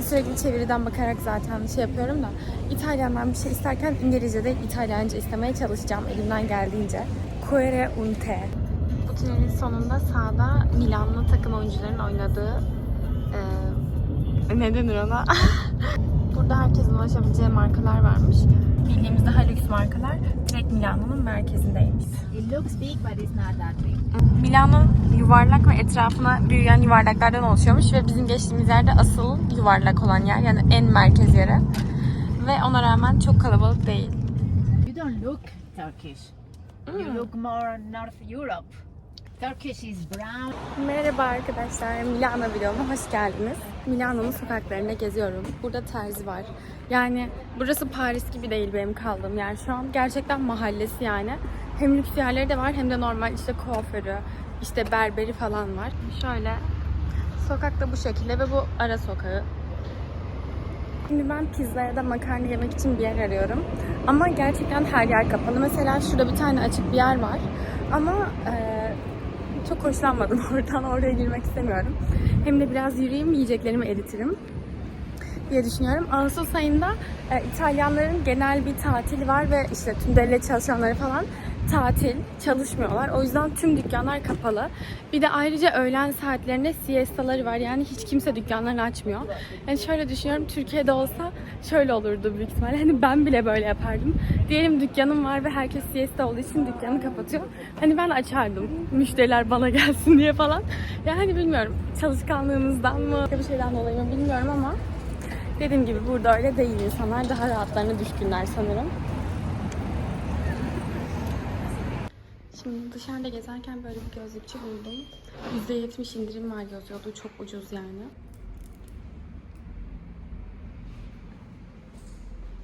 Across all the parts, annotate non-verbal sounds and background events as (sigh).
konuşurken ben sürekli çeviriden bakarak zaten şey yapıyorum da İtalyandan bir şey isterken İngilizce değil İtalyanca istemeye çalışacağım elimden geldiğince. Quere un te. Bu tünelin sonunda sağda Milanlı takım oyuncuların oynadığı (laughs) eee ne denir ona? Burada herkesin ulaşabileceği markalar varmış. Bildiğimiz daha lüks markalar direkt Milano'nun merkezindeymiş. It looks big, but it's not that big. Milano yuvarlak ve etrafına büyüyen yuvarlaklardan oluşuyormuş ve bizim geçtiğimiz yerde asıl yuvarlak olan yer yani en merkez yeri. Ve ona rağmen çok kalabalık değil. You don't look Turkish. You look more North Europe. Turkish is brown. Merhaba arkadaşlar, Milano videoma hoş geldiniz. Milano'nun sokaklarında geziyorum. Burada terzi var. Yani burası Paris gibi değil benim kaldığım yer şu an. Gerçekten mahallesi yani. Hem lüks yerleri de var hem de normal işte kuaförü, işte berberi falan var. Şöyle sokakta bu şekilde ve bu ara sokağı. Şimdi ben pizza ya da makarna yemek için bir yer arıyorum. Ama gerçekten her yer kapalı. Mesela şurada bir tane açık bir yer var. Ama eee, çok hoşlanmadım (laughs) oradan. Oraya girmek istemiyorum. Hem de biraz yürüyeyim, yiyeceklerimi eritirim diye düşünüyorum. Ağustos ayında e, İtalyanların genel bir tatili var ve işte tüm devlet çalışanları falan tatil, çalışmıyorlar. O yüzden tüm dükkanlar kapalı. Bir de ayrıca öğlen saatlerinde siestaları var. Yani hiç kimse dükkanlarını açmıyor. Yani şöyle düşünüyorum, Türkiye'de olsa şöyle olurdu büyük ihtimalle. Hani ben bile böyle yapardım. Diyelim dükkanım var ve herkes siesta olduğu için dükkanı kapatıyor. Hani ben açardım. Müşteriler bana (laughs) gelsin diye falan. Yani bilmiyorum çalışkanlığımızdan mı, bir şeyden dolayı mı bilmiyorum ama Dediğim gibi burada öyle değil insanlar. Daha rahatlarına düşkünler sanırım. Şimdi dışarıda gezerken böyle bir gözlükçü buldum. %70 indirim var yazıyordu. Çok ucuz yani.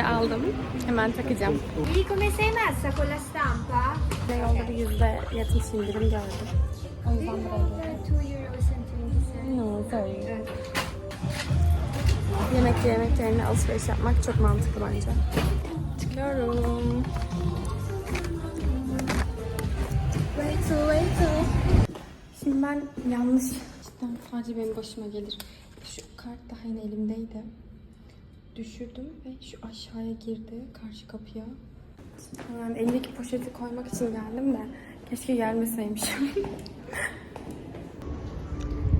Aldım. Hemen takacağım. Lì come sei messa con la stampa? Ve yolda bir %70 indirim gördüm. O yüzden buraya geldim. 2 euros and 20 cents. No, sorry. Yemek yemek yerine alışveriş yapmak çok mantıklı bence. Çıkıyorum. Way to, way to. Şimdi ben yanlış, cidden sadece benim başıma gelir. Şu kart daha yine elimdeydi. Düşürdüm ve şu aşağıya girdi karşı kapıya. Yani elimdeki poşeti koymak için geldim de keşke gelmeseymişim. (laughs)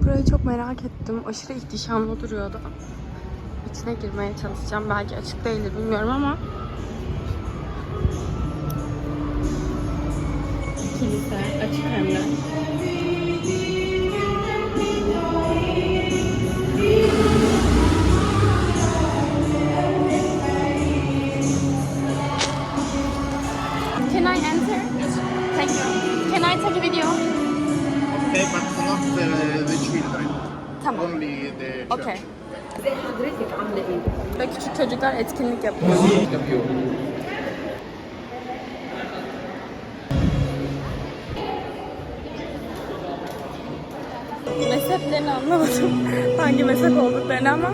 Burayı çok merak ettim. Aşırı ihtişamlı duruyordu. İçine girmeye çalışacağım. Belki açık değildir bilmiyorum ama. Kilise açık hem de. Can I enter? Thank you. Can I take a video? Okay, but not the, the children. Tamam. Only the church. Okay. Ve küçük çocuklar etkinlik yapıyor. Mezheplerini anlamadım. (laughs) Hangi mezhep olduklarını ama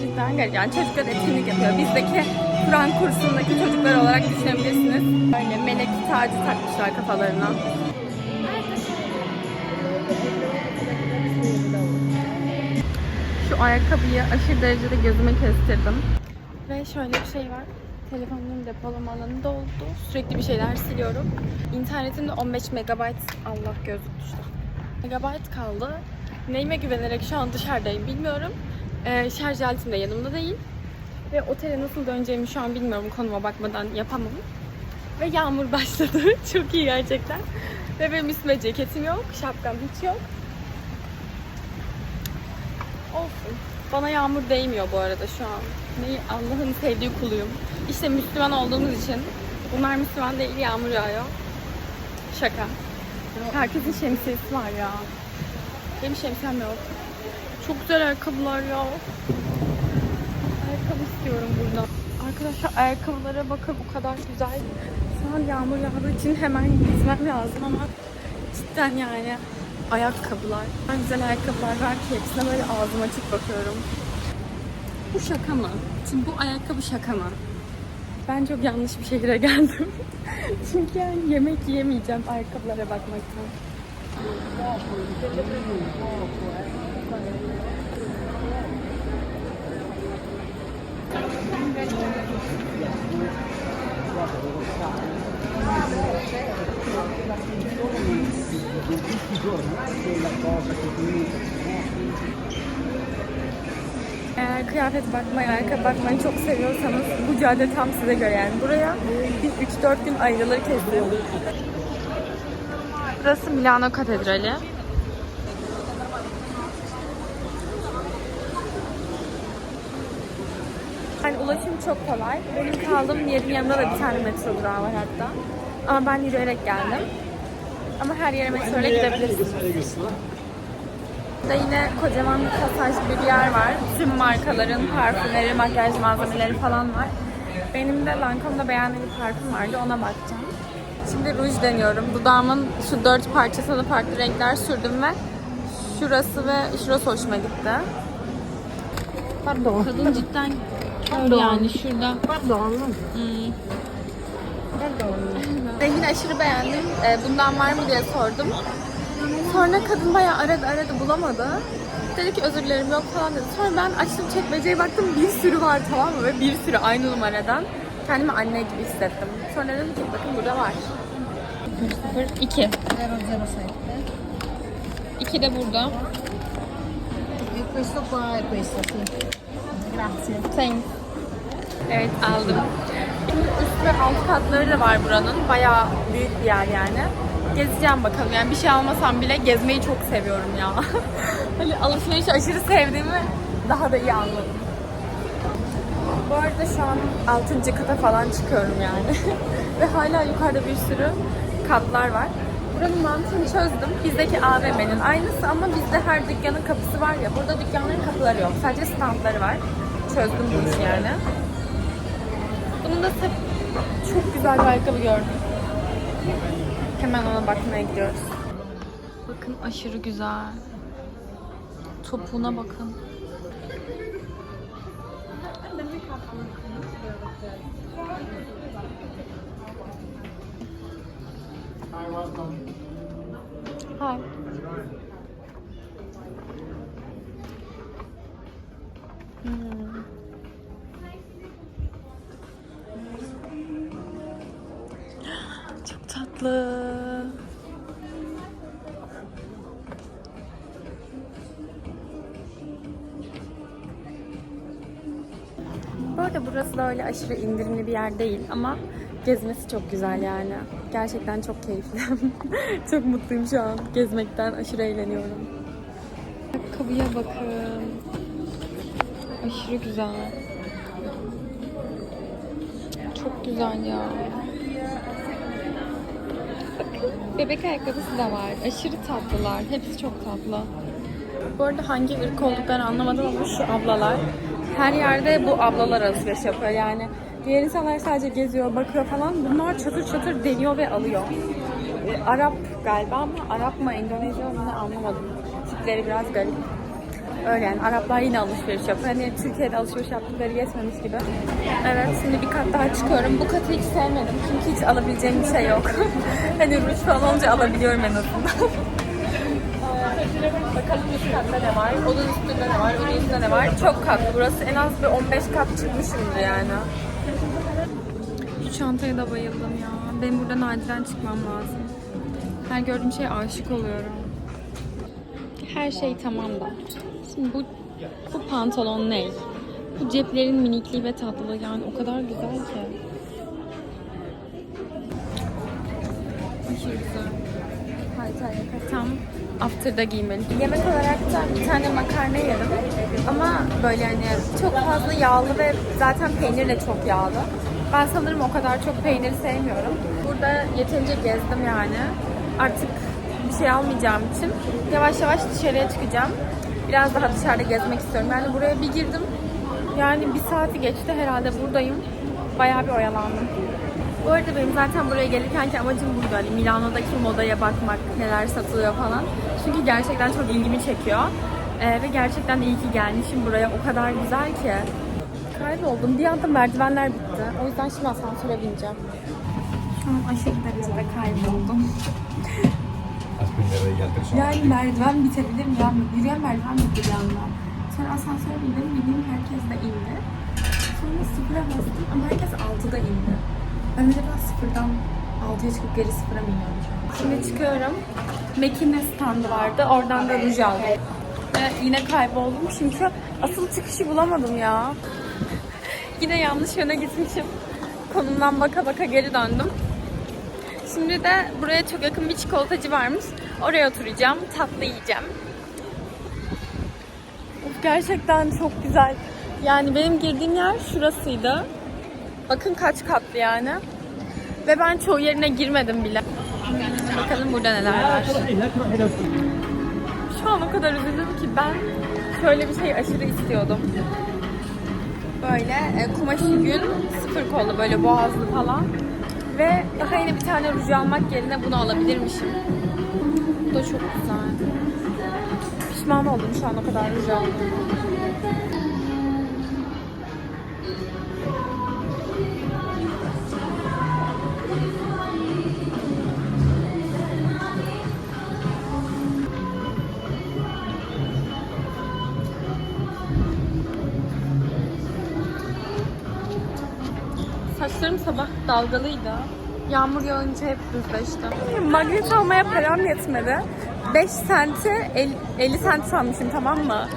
cidden garip. Yani çocuklar etkinlik yapıyor. Bizdeki Kur'an kursundaki çocuklar olarak düşünebilirsiniz. Böyle melek tacı takmışlar kafalarına. Şu ayakkabıyı aşırı derecede gözüme kestirdim. Ve şöyle bir şey var. Telefonumun depolama alanı doldu. Sürekli bir şeyler siliyorum. İnternetimde 15 megabayt Allah gözlük düştü. Megabayt kaldı. Neyime güvenerek şu an dışarıdayım bilmiyorum. Ee, şarj aletim de yanımda değil. Ve otele nasıl döneceğimi şu an bilmiyorum konuma bakmadan yapamam. Ve yağmur (laughs) başladı. Çok iyi gerçekten. Ve benim üstüme ceketim yok, şapkam hiç yok. Olsun. Bana yağmur değmiyor bu arada şu an. Ne Allah'ın sevdiği kuluyum. İşte Müslüman olduğumuz için bunlar Müslüman değil yağmur yağıyor. Şaka. Herkesin şemsiyesi var ya. Benim şemsiyem yok. Çok güzel ayakkabılar ya. Ayakkabı istiyorum buradan. Arkadaşlar ayakkabılara bakın o kadar güzel. Şu yağmur yağdığı için hemen gitmem lazım ama cidden yani ayakkabılar. En güzel ayakkabılar var ki hepsine böyle ağzım açık bakıyorum. Bu şaka mı? Şimdi bu ayakkabı şaka mı? Ben çok yanlış bir şehire (laughs) geldim. (laughs) Çünkü yani yemek yiyemeyeceğim ayakkabılara bakmaktan. (laughs) Eğer kıyafet bakmayı, ayakkabı bakmayı çok seviyorsanız bu cadde tam size göre yani. Buraya biz 3-4 gün ayrılır kesin. Burası Milano Katedrali. Yani ulaşım çok kolay. Benim kaldığım yerin yanında da bir tane metro durağı var hatta. Ama ben yürüyerek geldim. Ama her yere metro ile gidebilirsiniz. Burada yine kocaman bir pasaj bir yer var. Tüm markaların parfümleri, makyaj malzemeleri falan var. Benim de Lancome'da beğendiğim bir parfüm vardı. Ona bakacağım. Şimdi ruj deniyorum. Dudağımın şu dört parçasına farklı renkler sürdüm ve şurası ve şurası hoşuma gitti. Pardon. Kadın cidden kör yani şurada. Pardon. Rengini aşırı beğendim. Ee, bundan var mı diye sordum. Sonra kadın bayağı aradı aradı bulamadı. Dedi ki özür dilerim yok falan dedi. Sonra ben açtım çekmeceye baktım bir sürü var tamam mı? Ve bir sürü aynı numaradan. Kendimi anne gibi hissettim. Sonra dedim ki bakın burada var. 0 2. 007. 2 de burada. Questo qua e questo, sì. Grazie. Thanks. Evet aldım. Üst ve alt katları da var buranın. Bayağı büyük bir yer yani. Gezeceğim bakalım. Yani bir şey almasam bile gezmeyi çok seviyorum ya. (laughs) hani alışverişi aşırı sevdiğimi daha da iyi anladım. Bu arada şu an 6. kata falan çıkıyorum yani. (laughs) ve hala yukarıda bir sürü katlar var. Buranın mantığını çözdüm. Bizdeki AVM'nin aynısı ama bizde her dükkanın kapısı var ya. Burada dükkanların kapıları yok. Sadece standları var. Çözdüm bu işi yani. Bunun da çok güzel bir ayakkabı gördüm. Hemen ona bakmaya gidiyoruz. Bakın aşırı güzel. Topuğuna bakın. Hi. Tatlı. Bu arada burası da öyle aşırı indirimli bir yer değil ama gezmesi çok güzel yani. Gerçekten çok keyifli. (laughs) çok mutluyum şu an. Gezmekten aşırı eğleniyorum. Ayakkabıya bakın. Aşırı güzel. Çok güzel ya. Bebek ayakkabısı da var. Aşırı tatlılar. Hepsi çok tatlı. Bu arada hangi ırk olduklarını anlamadım ama şu ablalar. Her yerde bu ablalar alışveriş yapıyor yani. Diğer insanlar sadece geziyor, bakıyor falan. Bunlar çatır çatır deniyor ve alıyor. E, Arap galiba ama Arap mı Endonezya mı anlamadım. Tipleri biraz garip. Öyle yani Araplar yine alışveriş yapıyor. Hani Türkiye'de alışveriş yaptıkları yetmemiş gibi. Evet şimdi bir kat daha çıkıyorum. Bu katı hiç sevmedim çünkü hiç alabileceğim bir şey yok. (laughs) hani ruj falan olunca alabiliyorum en azından. Bakalım üst katta ne var, onun üstünde ne var, onun üstünde ne var. Çok katlı. Burası en az bir 15 kat çıkmışımdır yani. Şu çantaya da bayıldım ya. Benim burada nadiren çıkmam lazım. Her gördüğüm şeye aşık oluyorum. Her şey tamam da. Şimdi bu, bu pantolon ne? Bu ceplerin minikliği ve tatlılığı yani o kadar güzel ki. Aşırı güzel. Tam after'da giymeli. Yemek olarak da bir tane makarna yedim. Ama böyle hani çok fazla yağlı ve zaten peynir de çok yağlı. Ben sanırım o kadar çok peynir sevmiyorum. Burada yeterince gezdim yani. Artık bir şey almayacağım için yavaş yavaş dışarıya çıkacağım. Biraz daha dışarıda gezmek istiyorum. Yani buraya bir girdim. Yani bir saati geçti herhalde buradayım. Bayağı bir oyalandım. Bu arada benim zaten buraya gelirkenki amacım buydu. Hani Milano'daki modaya bakmak, neler satılıyor falan. Çünkü gerçekten çok ilgimi çekiyor. Ee, ve gerçekten iyi ki gelmişim buraya. O kadar güzel ki. Kayboldum. Bir anda merdivenler bitti. O yüzden şimdi asansöre bineceğim. Şu an aşırı derecede kayboldum. (laughs) Yani merdiven bitebilir mi? Yani yürüyen merdiven bitti bir anda. Sonra asansöre bindim. Bildiğim herkes de indi. Sonra sıfıra bastım ama herkes altıda indi. Ben acaba sıfırdan altıya çıkıp geri sıfıra mı iniyorum şu an? Şimdi çıkıyorum. Mekine standı vardı. Oradan da ruj aldım. Ve yine kayboldum çünkü asıl çıkışı bulamadım ya. (laughs) Yine yanlış yöne gitmişim. Konumdan baka baka geri döndüm. Şimdi de buraya çok yakın bir çikolatacı varmış. Oraya oturacağım. Tatlı yiyeceğim. Of, gerçekten çok güzel. Yani benim girdiğim yer şurasıydı. Bakın kaç katlı yani. Ve ben çoğu yerine girmedim bile. Bakalım burada neler var. Şu an o kadar üzüldüm ki ben şöyle bir şey aşırı istiyordum. Böyle e, kumaşı yün, sıfır kollu böyle boğazlı falan. Ve daha yeni bir tane ruj almak yerine bunu alabilirmişim. Bu da çok güzel. Pişman oldum şu an o kadar ruj aldığıma. Saçlarım sabah dalgalıydı. Yağmur yağınca hep düzleşti. Magnet almaya param yetmedi. 5 sente 50, 50 sent sanmışım tamam mı?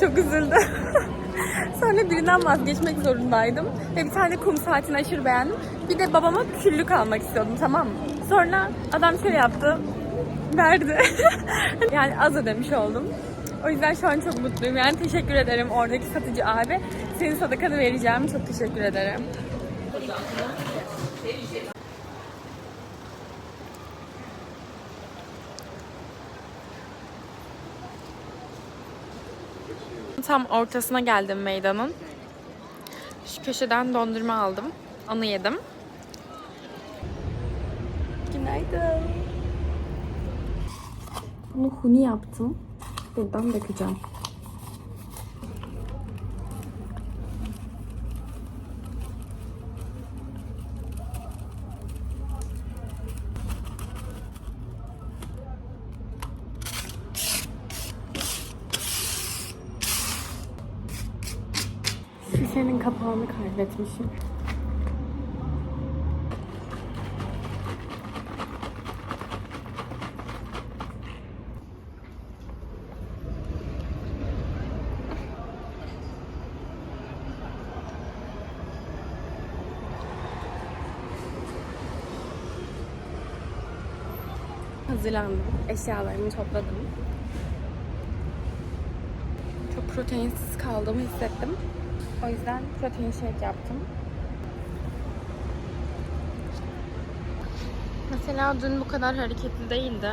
Çok üzüldüm. (laughs) Sonra birinden vazgeçmek zorundaydım. Ve bir tane kum saatini aşırı beğendim. Bir de babama küllük almak istiyordum tamam mı? Sonra adam şöyle yaptı. Verdi. (laughs) yani az ödemiş oldum. O yüzden şu an çok mutluyum. Yani teşekkür ederim oradaki satıcı abi. Senin sadakanı vereceğim. Çok teşekkür ederim. Tam ortasına geldim meydanın. Şu köşeden dondurma aldım. Onu yedim. Günaydın. Bunu huni yaptım. Buradan dökeceğim. Şişenin kapağını kaybetmişim. Hazırlandım. Eşyalarımı topladım. Çok proteinsiz kaldığımı hissettim. O yüzden protein shake yaptım. Mesela dün bu kadar hareketli değildi.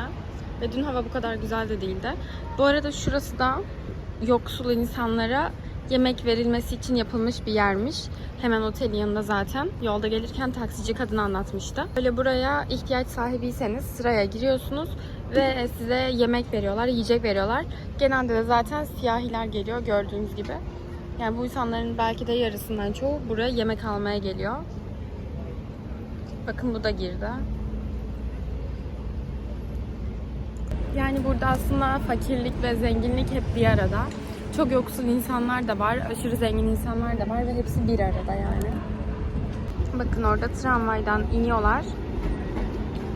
Ve dün hava bu kadar güzel de değildi. Bu arada şurası da yoksul insanlara yemek verilmesi için yapılmış bir yermiş. Hemen otelin yanında zaten. Yolda gelirken taksici kadın anlatmıştı. Böyle buraya ihtiyaç sahibiyseniz sıraya giriyorsunuz ve size yemek veriyorlar, yiyecek veriyorlar. Genelde de zaten siyahiler geliyor gördüğünüz gibi. Yani bu insanların belki de yarısından çoğu buraya yemek almaya geliyor. Bakın bu da girdi. Yani burada aslında fakirlik ve zenginlik hep bir arada. Çok yoksul insanlar da var, aşırı zengin insanlar da var ve hepsi bir arada yani. Bakın orada tramvaydan iniyorlar.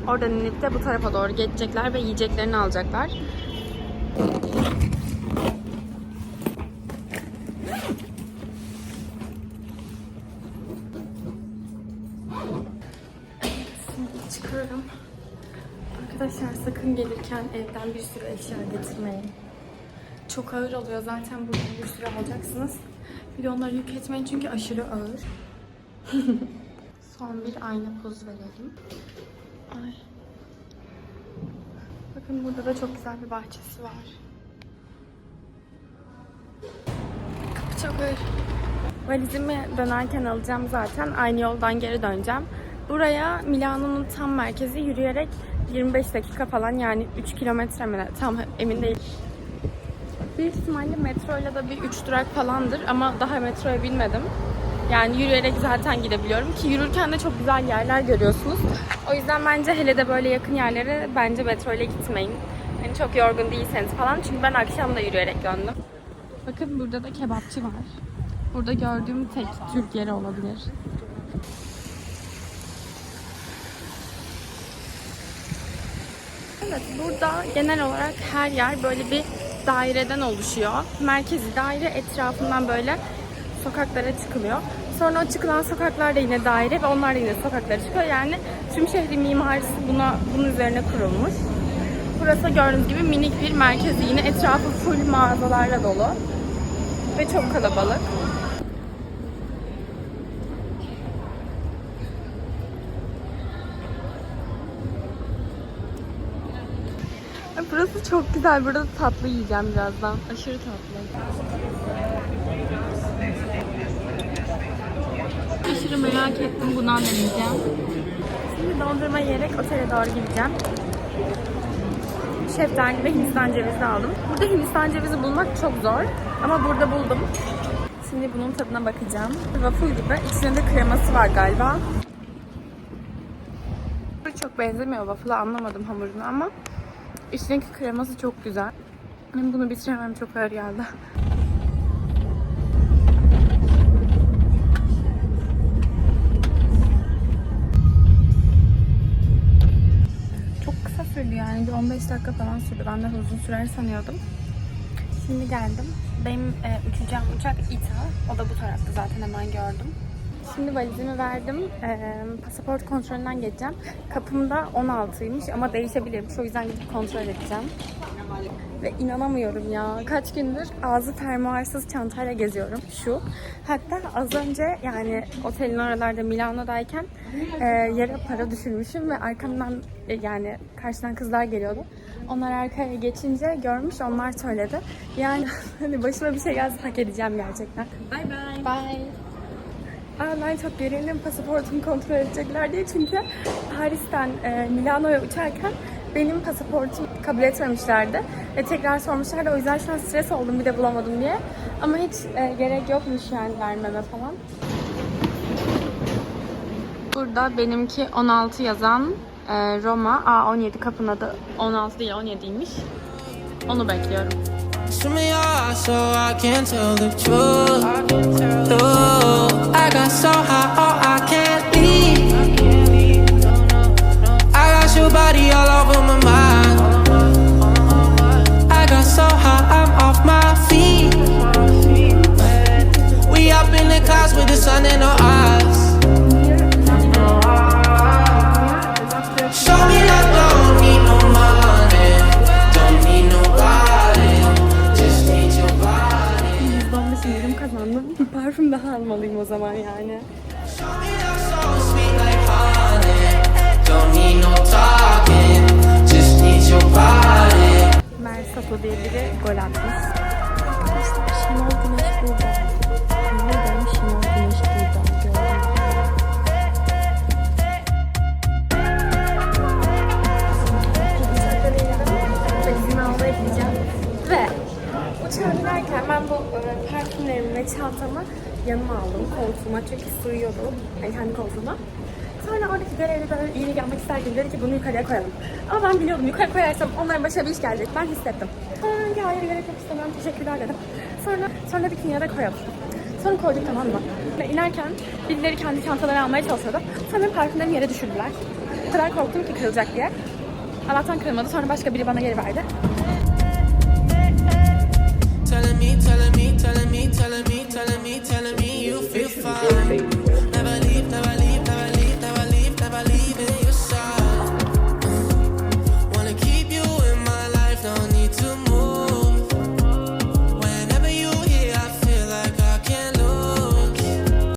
Oradan inip de bu tarafa doğru geçecekler ve yiyeceklerini alacaklar. Şimdi çıkıyorum. Arkadaşlar gelirken evden bir sürü eşya getirmeyin. Çok ağır oluyor zaten buradan bir sürü alacaksınız. Bir de onları yük etmeyin çünkü aşırı ağır. (laughs) Son bir ayna poz verelim. Ay. Bakın burada da çok güzel bir bahçesi var. Kapı çok ağır. Valizimi dönerken alacağım zaten. Aynı yoldan geri döneceğim. Buraya Milano'nun tam merkezi yürüyerek 25 dakika falan yani 3 kilometre mi tam emin değilim. Büyük ihtimalle metroyla da bir 3 durak falandır ama daha metroya binmedim. Yani yürüyerek zaten gidebiliyorum ki yürürken de çok güzel yerler görüyorsunuz. O yüzden bence hele de böyle yakın yerlere bence metro ile gitmeyin. Hani çok yorgun değilseniz falan çünkü ben akşam da yürüyerek döndüm. Bakın burada da kebapçı var. Burada gördüğüm tek Türk yeri olabilir. Evet, burada genel olarak her yer böyle bir daireden oluşuyor. Merkezi daire etrafından böyle sokaklara çıkılıyor. Sonra o çıkılan sokaklar da yine daire ve onlar da yine sokaklara çıkıyor. Yani tüm şehrin mimarisi buna bunun üzerine kurulmuş. Burası gördüğünüz gibi minik bir merkezi. Yine etrafı full mağazalarla dolu. Ve çok kalabalık. Burası çok güzel. Burada da tatlı yiyeceğim birazdan. Aşırı tatlı. Aşırı merak ettim. Bundan deneyeceğim. Şimdi dondurma yiyerek otele doğru gideceğim. Şeftali ve Hindistan cevizi aldım. Burada Hindistan cevizi bulmak çok zor. Ama burada buldum. Şimdi bunun tadına bakacağım. Waffle gibi. İçinde de kreması var galiba. Çok benzemiyor waffle'a anlamadım hamurunu ama İçindeki kreması çok güzel. Ben bunu bitiremem çok ağır geldi. Çok kısa sürdü yani. Bir 15 dakika falan sürdü. Ben de uzun sürer sanıyordum. Şimdi geldim. Benim e, uçacağım uçak İTA. O da bu tarafta zaten hemen gördüm. Şimdi valizimi verdim. E, pasaport kontrolünden geçeceğim. Kapımda 16'ymış ama değişebilirmiş. O yüzden gidip kontrol edeceğim. Ve inanamıyorum ya. Kaç gündür ağzı fermuarsız çantayla geziyorum. Şu. Hatta az önce yani otelin oralarda Milano'dayken e, yere para düşürmüşüm ve arkamdan e, yani karşıdan kızlar geliyordu. Onlar arkaya geçince görmüş onlar söyledi. Yani (laughs) hani başıma bir şey gelse hak edeceğim gerçekten. Bye bye. Bye. Aa, ben çok gerildim pasaportumu kontrol edecekler diye çünkü Paris'ten e, Milano'ya uçarken benim pasaportumu kabul etmemişlerdi ve tekrar sormuşlardı o yüzden şu an stres oldum bir de bulamadım diye ama hiç e, gerek yokmuş yani vermeme falan. Burada benimki 16 yazan e, Roma, aa 17 kapının adı 16 değil 17'ymiş. Onu bekliyorum. Show me your eyes so I can tell the truth. I got so high, oh, I can't daha almalıyım o zaman yani. Mersato diye biri gol atmış. Şenol Güneş burada. Ederim Şenol Güneş burada. Ve uçağa binerken ben bu e, parfümlerimi ve çantamı yanıma aldım koltuğuma çünkü sığıyordu. Yani kendi koltuğuma. Sonra oradaki görevli böyle iyi gelmek isterken dedi ki bunu yukarıya koyalım. Ama ben biliyordum yukarı koyarsam onların başına bir iş gelecek. Ben hissettim. Dedim ki hayır gerek yok istemem teşekkürler dedim. Sonra sonra dedik ki ya da koyalım. Sonra koyduk tamam mı? Ve inerken birileri kendi çantaları almaya çalışıyordu. Sonra parfümlerimi yere düşürdüler. O kadar korktum ki kırılacak diye. Allah'tan kırılmadı. Sonra başka biri bana geri verdi. me, telling me, telling me, telling me, telling me, telling me you feel fine. Never leave, never leave.